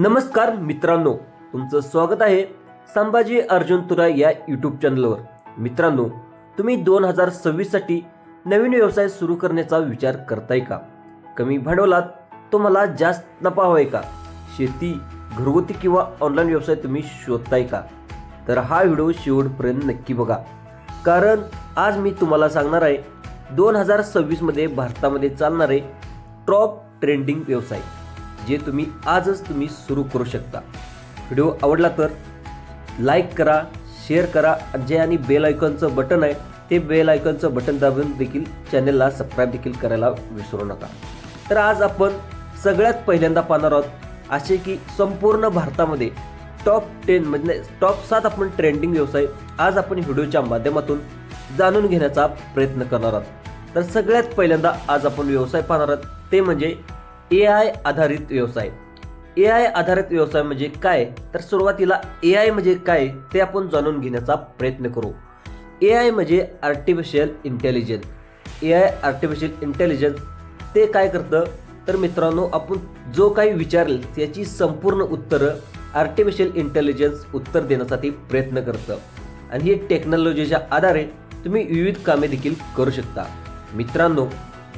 नमस्कार मित्रांनो तुमचं स्वागत आहे संभाजी अर्जुन तुरा या यूट्यूब चॅनलवर मित्रांनो तुम्ही दोन हजार सव्वीससाठी नवीन व्यवसाय सुरू करण्याचा विचार करताय का? कमी भांडवलात तुम्हाला जास्त नफा हवाय का? शेती घरगुती किंवा ऑनलाईन व्यवसाय तुम्ही शोधताय का? तर हा व्हिडिओ शेवटपर्यंत नक्की बघा. कारण आज मी तुम्हाला सांगणार आहे दोन हजार सव्वीसमध्ये भारतामध्ये चालणारे टॉप ट्रेंडिंग व्यवसाय. जे तुम्ही आजच तुम्ही सुरू करू शकता. व्हिडिओ आवडला तर लाईक करा शेअर करा जे आणि बेल आयकॉनचं बटन आहे ते बेल आयकॉनचं बटन दाबून देखील चॅनलला सबस्क्राईब देखील करायला विसरू नका. तर आज आपण सगळ्यात पहिल्यांदा पाहणार आहोत असे की संपूर्ण भारतामध्ये टॉप टेन म्हणजे टॉप सात आपण ट्रेंडिंग व्यवसाय आज आपण व्हिडिओच्या माध्यमातून जाणून घेण्याचा प्रयत्न करणार आहोत. तर सगळ्यात पहिल्यांदा आज आपण व्यवसाय पाहणार आहोत ते म्हणजे ए आय आधारित व्यवसाय. ए आय आधारित व्यवसाय म्हणजे काय? तर सुरुवातीला ए आय म्हणजे काय ते आपण जाणून घेण्याचा प्रयत्न करू. ए आय म्हणजे artificial intelligence A I artificial intelligence ते काय करतं? तर मित्रांनो आपण जो काही विचारेल त्याची संपूर्ण उत्तरं आर्टिफिशियल इंटेलिजन्स उत्तर देण्यासाठी प्रयत्न करतं. आणि ही टेक्नॉलॉजीच्या आधारे तुम्ही विविध कामे देखील करू शकता. मित्रांनो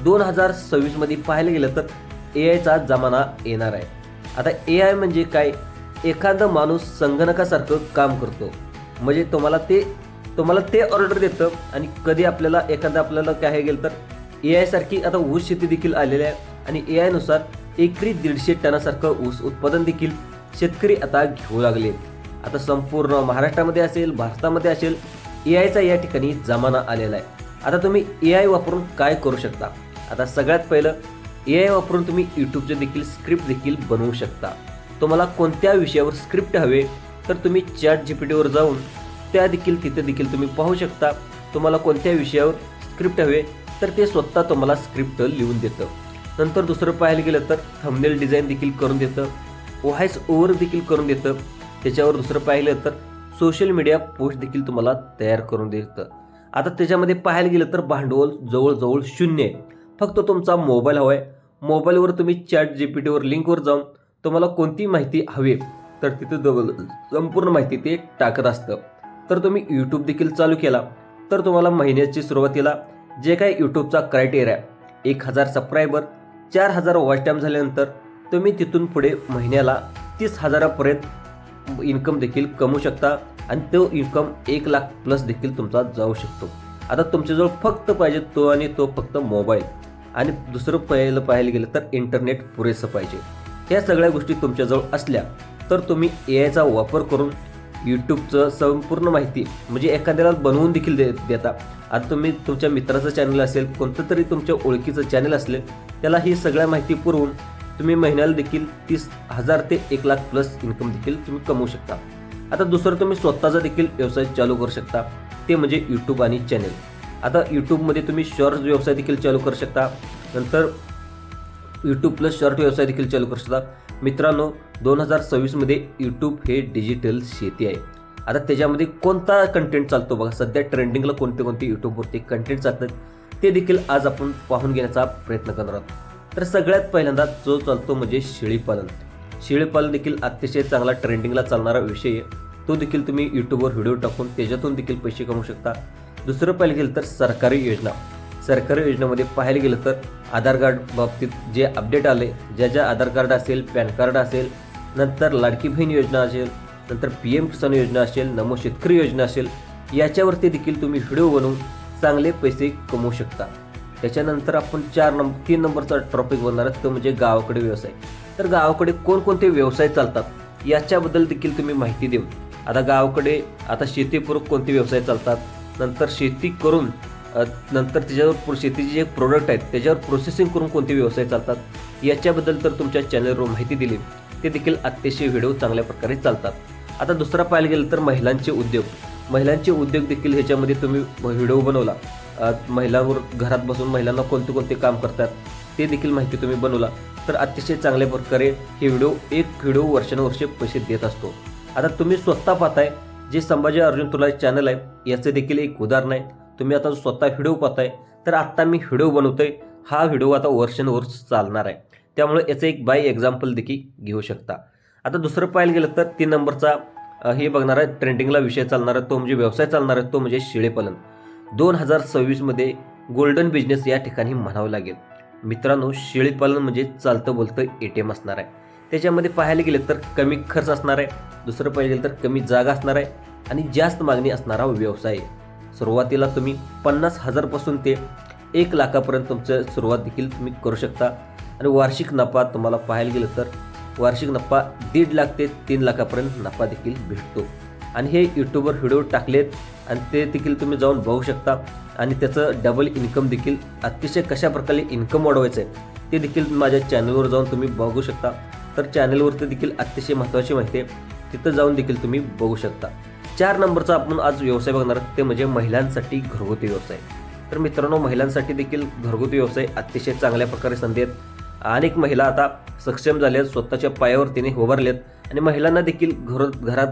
दोन हजार सव्वीसमध्ये पाहायला गेलं तर ए आयचा जमाना येणार आहे. आता ए आय म्हणजे काय? एखादा माणूस संगणकासारखं काम करतो. म्हणजे तुम्हाला ते तुम्हाला ते ऑर्डर देतं आणि कधी आपल्याला एखादं आपल्याला काय गेलं तर ए आयसारखी आता ऊस शेती देखील आलेली आहे आणि ए आयनुसार एकरी दीडशे टनासारखं ऊस उत्पादन देखील शेतकरी आता घेऊ लागले आता संपूर्ण महाराष्ट्रामध्ये असेल भारतामध्ये असेल ए आयचा या ठिकाणी जमाना आलेला आहे. आता तुम्ही ए आय वापरून काय करू शकता? आता सगळ्यात पहिलं ए आय वापरून तुम्ही यूट्यूबचे देखील स्क्रिप्ट देखील बनवू शकता. तुम्हाला कोणत्या विषयावर स्क्रिप्ट हवे तर तुम्ही चॅट जी पी टीवर जाऊन त्या देखील तिथे देखील तुम्ही पाहू शकता. तुम्हाला कोणत्या विषयावर स्क्रिप्ट हवे तर ते स्वतः तुम्हाला स्क्रिप्ट लिहून देतं. नंतर दुसरं पाहायला गेलं तर थंबनेल डिझाईन देखील करून देतं. व्हॉइस ओव्हर देखील करून देतं. त्याच्यावर दुसरं पाहिलं तर सोशल मीडिया पोस्ट देखील तुम्हाला तयार करून देतं. आता त्याच्यामध्ये पाहायला गेलं तर भांडवल जवळजवळ शून्य आहे. फक्त तुमचा मोबाईल हवा आहे. मोबाईलवर तुम्ही चॅट जी पी टीवर लिंकवर जाऊन तुम्हाला कोणती माहिती हवी तर तिथे संपूर्ण माहिती ते टाकत असतं. तर तुम्ही यूट्यूब देखील चालू केला तर तुम्हाला महिन्याची सुरुवातीला जे काही यूट्यूबचा क्रायटेरिया एक हजार सबस्क्रायबर चार हजार वॉच टाईम झाल्यानंतर तुम्ही तिथून पुढे महिन्याला तीस हजारापर्यंत इन्कम देखील कमवू शकता आणि तो इन्कम एक लाख प्लस देखील तुमचा जाऊ शकतो. आता तुमच्याजवळ फक्त पाहिजे तो आणि तो फक्त मोबाईल आणि दुसरं पहिलं पाहायला गेलं तर इंटरनेट पुरेसं पाहिजे. ह्या सगळ्या गोष्टी तुमच्याजवळ असल्या तर तुम्ही ए आयचा वापर करून यूट्यूबचं संपूर्ण माहिती म्हणजे एखाद्याला बनवून देखील दे देता. आता तुम्ही तुमच्या मित्राचं चॅनल असेल कोणतं तरी तुमच्या ओळखीचं चॅनल असेल त्याला ही सगळ्या माहिती पुरवून तुम्ही महिन्याला देखील तीस हजार ते एक लाख प्लस इन्कम देखील तुम्ही कमवू शकता. आता दुसरं तुम्ही स्वतःचा देखील व्यवसाय चालू करू शकता. ते म्हणजे यूट्यूब आणि चॅनल आता यूट्यूबमध्ये तुम्ही शॉर्ट्स व्यवसाय देखील चालू करू शकता. नंतर यूट्यूब प्लस शॉर्ट व्यवसाय देखील चालू करू शकता. मित्रांनो दोन हजार सव्वीसमध्ये यूट्यूब हे डिजिटल शेती आहे. आता त्याच्यामध्ये कोणता कंटेंट चालतो बघा. सध्या ट्रेंडिंगला कोणते कोणते यूट्यूबवरती कंटेंट चालतात ते देखील आज आपण पाहून घेण्याचा प्रयत्न करणार आहोत. तर सगळ्यात पहिल्यांदा जो चालतो म्हणजे शेळीपालन शेळीपालन देखील अतिशय चांगला ट्रेंडिंगला चालणारा विषय आहे. तो देखील तुम्ही यूट्यूबवर व्हिडिओ टाकून त्याच्यातून देखील पैसे कमवू शकता. दुसरं पाहिलं गेलं तर सरकारी योजना. सरकारी योजनेमध्ये पाहायला गेलं तर आधार कार्ड बाबतीत जे अपडेट आले ज्या ज्या आधार कार्ड असेल पॅन कार्ड असेल नंतर लाडकी बहीण योजना असेल नंतर पी एम किसान योजना असेल नमो शेतकरी योजना असेल याच्यावरती देखील तुम्ही व्हिडिओ बनवून चांगले पैसे कमवू शकता. त्याच्यानंतर आपण चार नंबर तीन नंबरचा टॉपिक बनणार आहे तो म्हणजे गावाकडे व्यवसाय. तर गावाकडे कोणकोणते व्यवसाय चालतात याच्याबद्दल देखील तुम्ही माहिती देऊ आता गावाकडे आता शेतीपूरक कोणते व्यवसाय चालतात नंतर शेती करून नंतर त्याच्यावर प्रो- शेतीचे जे प्रोडक्ट आहेत त्याच्यावर प्रोसेसिंग करून कोणते व्यवसाय चालतात? याच्याबद्दल तर तुमच्या चॅनलवर माहिती दिली. ते देखील अतिशय व्हिडिओ चांगल्या प्रकारे चालतात. आता दुसरा पाहायला गेलं तर महिलांचे उद्योग. महिलांचे उद्योग देखील ह्याच्यामध्ये तुम्ही व्हिडिओ बनवला. महिलांवर घरात बसून महिलांना कोणते कोणते काम करतात ते देखील माहिती तुम्ही बनवला. तर अतिशय चांगल्या प्रकारे हे व्हिडिओ एक व्हिडिओ वर्षानुवर्षे पैसे देत असतो. आता तुम्ही स्वतः पाहताय जे संभाजी अर्जुन तुला चॅनल आहे याचं देखील एक उदाहरण आहे. तुम्ही आता स्वतः व्हिडिओ पाहताय तर आत्ता मी व्हिडिओ बनवतोय. हा व्हिडिओ आता वर्षानुवर्ष चालणार आहे. त्यामुळे याचं एक बाय एक्झाम्पल देखील घेऊ शकता. आता दुसरं पाहायला गेलं तर तीन नंबरचा हे बघणार आहे ट्रेंडिंगला विषय चालणार आहे. तो म्हणजे व्यवसाय चालणार आहे तो म्हणजे शिळेपालन दोन हजार सव्वीसमध्ये गोल्डन बिझनेस या ठिकाणी म्हणावं लागेल. मित्रांनो शेळीपालन म्हणजे चालतं बोलतं ए टी एम असणार आहे. त्याच्यामध्ये पाहायला गेलं तर कमी खर्च असणार आहे दुसरं पाहायला गेलं तर कमी जागा असणार आहे आणि जास्त मागणी असणारा व्यवसाय आहे. सुरुवातीला तुम्ही पन्नास हजारपासून ते एक लाखापर्यंत तुमचं सुरुवात देखील तुम्ही करू शकता. आणि वार्षिक नफा तुम्हाला पाहायला गेलं तर वार्षिक नफा दीड लाख ते तीन लाखापर्यंत नफा देखील भेटतो. आणि हे यूट्यूबवर व्हिडिओ टाकलेत आणि ते देखील तुम्ही जाऊन बघू शकता. आणि त्याचं डबल इन्कम देखील अतिशय कशा प्रकारे इन्कम वाढवायचं आहे ते देखील माझ्या चॅनलवर जाऊन तुम्ही बघू शकता. तर चॅनलवरती देखील अतिशय महत्त्वाची माहिती आहे. तिथं जाऊन देखील तुम्ही बघू शकता. चार नंबरचा आपण आज व्यवसाय बघणार आहोत ते म्हणजे महिलांसाठी घरगुती व्यवसाय. तर मित्रांनो महिलांसाठी देखील घरगुती व्यवसाय अतिशय चांगल्या प्रकारे संधी आहेत. अनेक महिला आता सक्षम झाल्यात स्वतःच्या पायावर तिने आणि महिलांना देखील घर घरात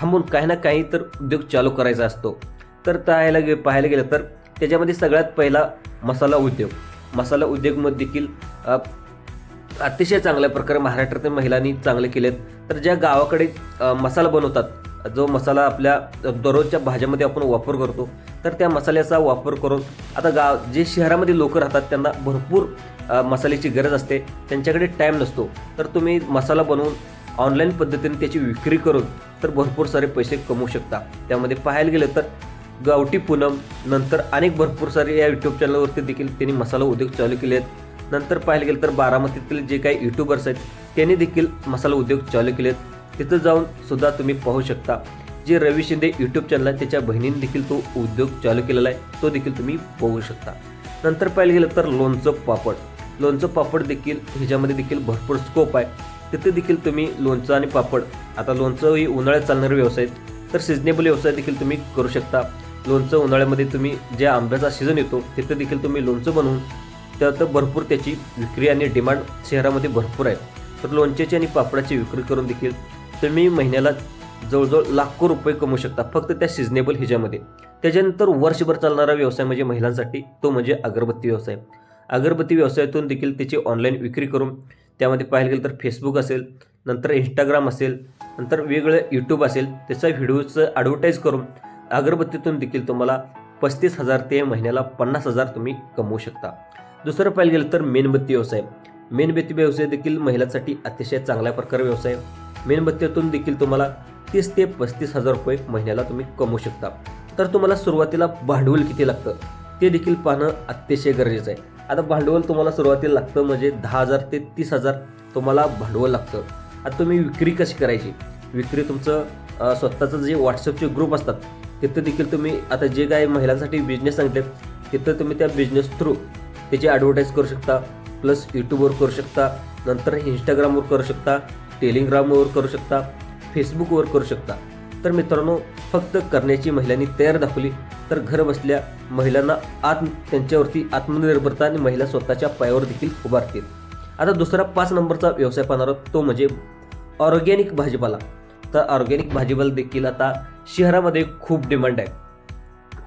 थांबून काही ना काही तर उद्योग चालू करायचा असतो. तर पाहायला गे पाहायला गेलं तर त्याच्यामध्ये सगळ्यात पहिला मसाला उद्योग. मसाला उद्योगमध्ये देखील अतिशय चांगल्या प्रकारे महाराष्ट्रातील महिलांनी चांगले केलेत. तर ज्या गावाकडे मसाला बनवतात जो मसाला आपल्या दररोजच्या भाज्यामध्ये आपण वापर करतो तर त्या मसाल्याचा वापर करून आता गाव जे शहरामध्ये लोक राहतात त्यांना भरपूर मसाल्याची गरज असते. त्यांच्याकडे टाईम नसतो. तर तुम्ही मसाला बनवून ऑनलाईन पद्धतीने त्याची विक्री करून तर भरपूर सारे पैसे कमवू शकता. त्यामध्ये पाहायला गेलं तर गावठी पूनम नंतर अनेक भरपूर सारे या यूट्यूब चॅनलवरती देखील त्यांनी मसाला उद्योग चालू केले आहेत नंतर पाहायला गेलं तर बारामतीतील जे काही यूट्यूबर्स आहेत त्यांनी देखील मसाला उद्योग चालू केले आहेत तिथं जाऊन सुद्धा तुम्ही पाहू शकता. जे रवी शिंदे यूट्यूब चॅनल आहे त्याच्या बहिणीने देखील तो उद्योग चालू केलेला आहे. तो देखील तुम्ही पाहू शकता. नंतर पाहायला गेलं तर लोणचं पापड. लोणचं पापड देखील ह्याच्यामध्ये देखील भरपूर स्कोप आहे. तिथे देखील तुम्ही लोणचं आणि पापड. आता लोणचं ही उन्हाळ्यात चालणारे व्यवसाय आहेत. तर सिजनेबल व्यवसाय देखील तुम्ही करू शकता. लोणचं उन्हाळ्यामध्ये तुम्ही ज्या आंब्याचा सीझन येतो तिथे देखील तुम्ही लोणचं बनवून त्यात भरपूर त्याची विक्री आणि डिमांड शहरामध्ये भरपूर आहे. तर लोणच्याची आणि पापडाची विक्री करून देखील तुम्ही महिन्याला जवळजवळ लाखो रुपये कमवू शकता फक्त त्या सिजनेबल ह्याच्यामध्ये. त्याच्यानंतर वर्षभर चालणारा व्यवसाय म्हणजे महिलांसाठी तो म्हणजे अगरबत्ती व्यवसाय. अगरबत्ती व्यवसायातून देखील त्याची ऑनलाईन विक्री करून त्यामध्ये पाहायला गेलं तर फेसबुक असेल नंतर इंस्टाग्राम असेल नंतर वेगळं यूट्यूब असेल त्याचा व्हिडिओचं ॲडव्हर्टाईज करून अगरबत्तीतून देखील तुम्हाला पस्तीस हजार ते महिन्याला पन्नास हजार तुम्ही कमवू शकता. दुसरं पाहायला गेलं तर मेणबत्ती व्यवसाय. मेणबत्ती व्यवसाय देखील महिलांसाठी अतिशय चांगल्या प्रकारे व्यवसाय. मेणबत्तीतून देखील तुम्हाला तीस ते पस्तीस हजार रुपये महिन्याला तुम्ही कमवू शकता. तर तुम्हाला सुरुवातीला भांडवल किती लागतं? ते देखील पाहणं अतिशय गरजेचं आहे. आता भांडवल तुम्हाला सुरुवातीला लागतं म्हणजे दहा हजार ते तीस हजार तुम्हाला भांडवल लागतं. आता तुम्ही विक्री कशी करायची? विक्री तुमचं स्वतःचं जे व्हॉट्सअपचे ग्रुप असतात तिथं देखील तुम्ही आता जे काय महिलांसाठी बिझनेस सांगते तिथं तुम्ही त्या बिझनेस थ्रू त्याची ॲडव्हर्टाईज करू शकता प्लस यूट्यूबवर करू शकता नंतर इंस्टाग्रामवर करू शकता टेलिग्रामवर करू शकता फेसबुकवर करू शकता. तर मित्रांनो फक्त करण्याची महिलांनी तयार दाखवली. तर घर बसल्या महिलांना आत्म त्यांच्यावरती आत्मनिर्भरता आणि महिला स्वतःच्या पायावर देखील उभारतील आता दुसरा पाच नंबरचा व्यवसाय पाहणार तो म्हणजे ऑर्गॅनिक भाजीपाला. तर ऑर्गॅनिक भाजीपाला देखील आता शहरामध्ये खूप डिमांड आहे.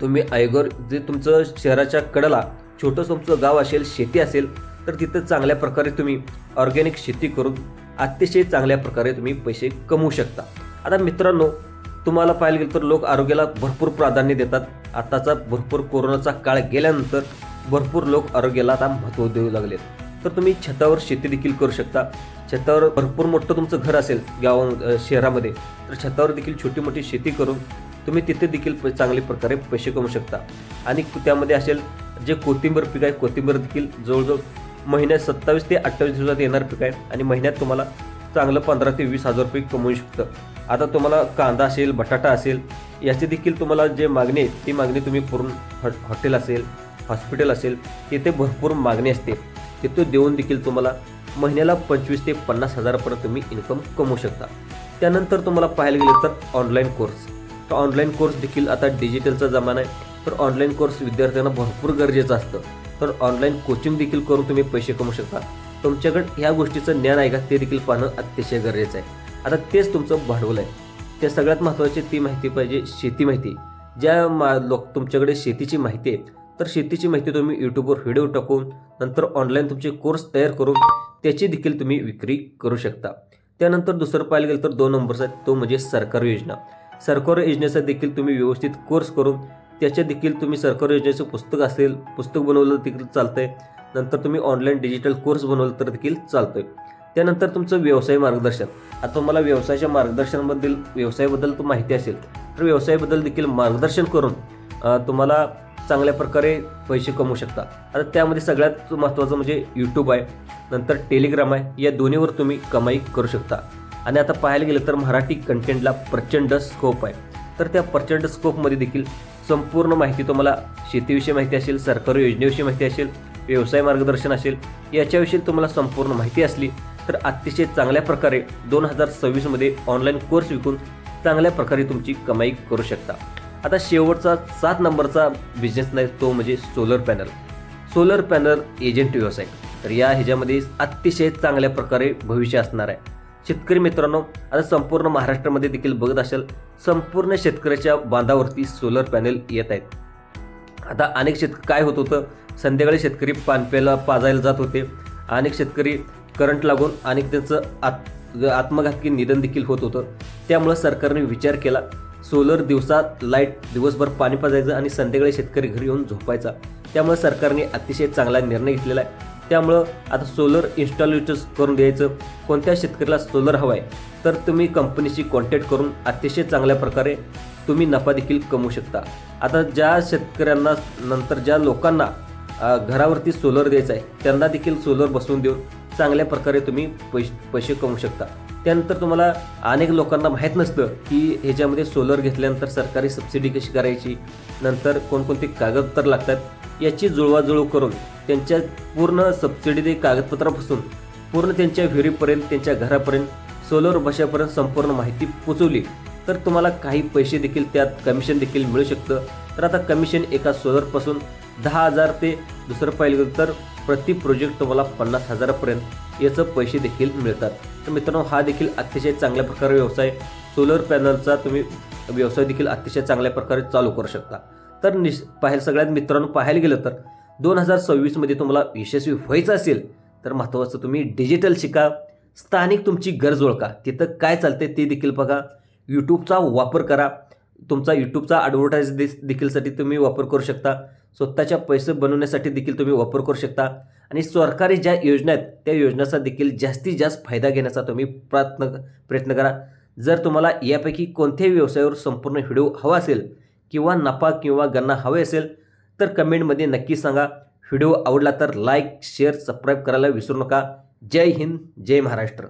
तुम्ही आयगर जे तुमचं शहराच्या कडेला छोटंसं तुमचं गाव असेल शेती असेल तर तिथं चांगल्या प्रकारे तुम्ही ऑर्गॅनिक शेती करून अतिशय चांगल्या प्रकारे तुम्ही पैसे कमवू शकता. आता मित्रांनो तुम्हाला पाहायला गेलं तर लोक आरोग्याला भरपूर प्राधान्य देतात. आताचा भरपूर कोरोनाचा काळ गेल्यानंतर भरपूर लोक आरोग्याला आता महत्त्व देऊ लागलेत. तर तुम्ही छतावर शेती देखील करू शकता. छतावर भरपूर मोठं तुमचं घर असेल गावा शहरामध्ये तर छतावर देखील छोटी मोठी शेती करून तुम्ही तिथे देखील प- चांगल्या प्रकारे पैसे कमवू शकता. आणि त्यामध्ये असेल जे कोथिंबीर पीक आहे कोथिंबीर देखील जवळजवळ महिन्यात सत्तावीस ते अठ्ठावीस दिवसात येणार पीक आहे आणि महिन्यात तुम्हाला चांगलं पंधरा ते वीस हजार रुपये कमवू शकतं. आता तुम्हाला कांदा असेल बटाटा असेल याची देखील तुम्हाला जे मागणी आहे ती मागणी तुम्ही पूर्ण हॉ- हॉटेल असेल हॉस्पिटल असेल तिथे भरपूर मागणी असते. तिथं देऊन देखील तुम्हाला महिन्याला पंचवीस ते पन्नास हजारापर्यंत तुम्ही इन्कम कमवू शकता. त्यानंतर तुम्हाला पाहायला गेलं तर ऑनलाईन कोर्स तर ऑनलाईन कोर्स देखील आता डिजिटलचा जमाना आहे. तर ऑनलाईन कोर्स विद्यार्थ्यांना भरपूर गरजेचं असतं. तर ऑनलाईन कोचिंग देखील करून तुम्ही पैसे कमवू शकता. तुमच्याकडे ह्या गोष्टीचं ज्ञान आहे का ते देखील पाहणं अतिशय गरजेचं आहे. आता तेच तुमचं भांडवल आहे. त्या सगळ्यात महत्त्वाची ती माहिती पाहिजे शेती माहिती. ज्या मा लोक तुमच्याकडे शेतीची माहिती आहे तर शेतीची माहिती तुम्ही यूट्यूबवर व्हिडिओ टाकून नंतर ऑनलाईन तुमचे कोर्स तयार करून त्याची देखील तुम्ही विक्री करू शकता. त्यानंतर दुसरं पाहायला गेलं तर दोन नंबरचा तो म्हणजे सरकारी योजना. सरकारी योजनेचा देखील तुम्ही व्यवस्थित कोर्स करून त्याचे देखील तुम्ही सरकारी योजनेचं पुस्तक असेल पुस्तक बनवलं देखील आहे नंतर तुम्ही ऑनलाईन डिजिटल कोर्स बनवलं तर देखील चालतोय. त्यानंतर तुमचं व्यवसाय मार्गदर्शन. आता तुम्हाला व्यवसायाच्या मार्गदर्शनबद्दल व्यवसायाबद्दल तू माहिती असेल. तर व्यवसायाबद्दल देखील मार्गदर्शन करून तुम्हाला चांगल्या प्रकारे पैसे कमवू शकता. आता त्यामध्ये सगळ्यात महत्त्वाचं म्हणजे यूट्यूब आहे. नंतर टेलिग्राम आहे. या दोन्हीवर तुम्ही कमाई करू शकता. आणि आता पाहायला गेलं तर मराठी कंटेंटला प्रचंड स्कोप आहे. तर त्या प्रचंड स्कोपमध्ये देखील संपूर्ण माहिती तुम्हाला शेतीविषयी माहिती असेल सरकारी योजनेविषयी माहिती असेल व्यवसाय मार्गदर्शन असेल याच्याविषयी तुम्हाला संपूर्ण माहिती असली तर अतिशय चांगल्या प्रकारे दोन हजार सव्वीसमध्ये ऑनलाईन कोर्स विकून चांगल्या प्रकारे तुमची कमाई करू शकता. आता शेवटचा सात नंबरचा बिझनेस नाही तो म्हणजे solar panel solar panel agent व्यवसाय. तर या ह्याच्यामध्ये अतिशय चांगल्या प्रकारे भविष्य असणार आहे. शेतकरी मित्रांनो आता संपूर्ण महाराष्ट्रामध्ये देखील बघत असेल संपूर्ण शेतकऱ्याच्या बांधावरती सोलर पॅनेल येत आहेत. आता अनेक शेतक काय होत होतं? संध्याकाळी शेतकरी पानप्याला पाजायला जात होते. अनेक शेतकरी करंट लागून अनेक त्यांचं आत आत्मघातकी निधन देखील होत होतं. त्यामुळं सरकारने विचार केला सोलर दिवसात लाइट दिवसभर पाणी पाजायचं आणि संध्याकाळी शेतकरी घरी येऊन झोपायचा. त्यामुळे सरकारने अतिशय चांगला निर्णय घेतलेला आहे. त्यामुळं आता सोलर इन्स्टॉलेटर्स करून द्यायचं कोणत्या शेतकऱ्याला सोलर हवं आहे तर तुम्ही कंपनीशी कॉन्टॅक्ट करून अतिशय चांगल्या प्रकारे तुम्ही नफा देखील कमवू शकता. आता ज्या शेतकऱ्यांना नंतर ज्या लोकांना घरावरती सोलर द्यायचं आहे त्यांना देखील सोलर बसवून देऊन चांगल्या प्रकारे तुम्ही पैसे पैसे कमवू शकता. त्यानंतर तुम्हाला अनेक लोकांना माहीत नसतं की ह्याच्यामध्ये सोलर घेतल्यानंतर सरकारी सबसिडी कशी करायची नंतर कोणकोणती कागदपत्र लागतात याची जुळवाजुळव करून त्यांच्या पूर्ण सबसिडी ते कागदपत्रापासून पूर्ण त्यांच्या विहिरीपर्यंत त्यांच्या घरापर्यंत सोलर बशापर्यंत संपूर्ण माहिती पोचवली. तर तुम्हाला काही पैसे देखील त्यात कमिशन देखील मिळू शकतं. तर आता कमिशन एका सोलरपासून दहा हजार ते दुसरं पाहिलं तर प्रति प्रोजेक्ट तुम्हाला पन्नास हजारापर्यंत याचं पैसे देखील मिळतात. तर मित्रांनो हा देखील अतिशय चांगल्या प्रकारे व्यवसाय सोलर पॅनलचा तुम्ही व्यवसाय देखील अतिशय चांगल्या प्रकारे चालू करू शकता. तर निश पाहायला सगळ्यात मित्रांनो पाहायला गेलं तर दोन हजार सव्वीसमध्ये तुम्हाला यशस्वी व्हायचं असेल तर महत्त्वाचं तुम्ही डिजिटल शिका. स्थानिक तुमची गरज ओळखा. तिथं काय चालते ते देखील बघा. यूट्यूबचा वापर करा. तुमचा यूट्यूबचा ॲडव्हर्टाईज दे देखीलसाठी तुम्ही वापर करू शकता. स्वतःच्या पैसे बनवण्यासाठी देखील तुम्ही वापर करू शकता. आणि सरकारी ज्या योजना आहेत त्या योजनाचा देखील जास्तीत जास्त फायदा घेण्याचा तुम्ही प्रयत्न प्रयत्न करा. जर तुम्हाला यापैकी कोणत्याही व्यवसायावर संपूर्ण व्हिडिओ हवा असेल किंवा नफा किंवा गन्ना हवे असेल तर कमेंटमध्ये नक्की सांगा. व्हिडिओ आवडला तर लाईक शेअर सबस्क्राईब करायला विसरू नका. जय हिंद जय महाराष्ट्र.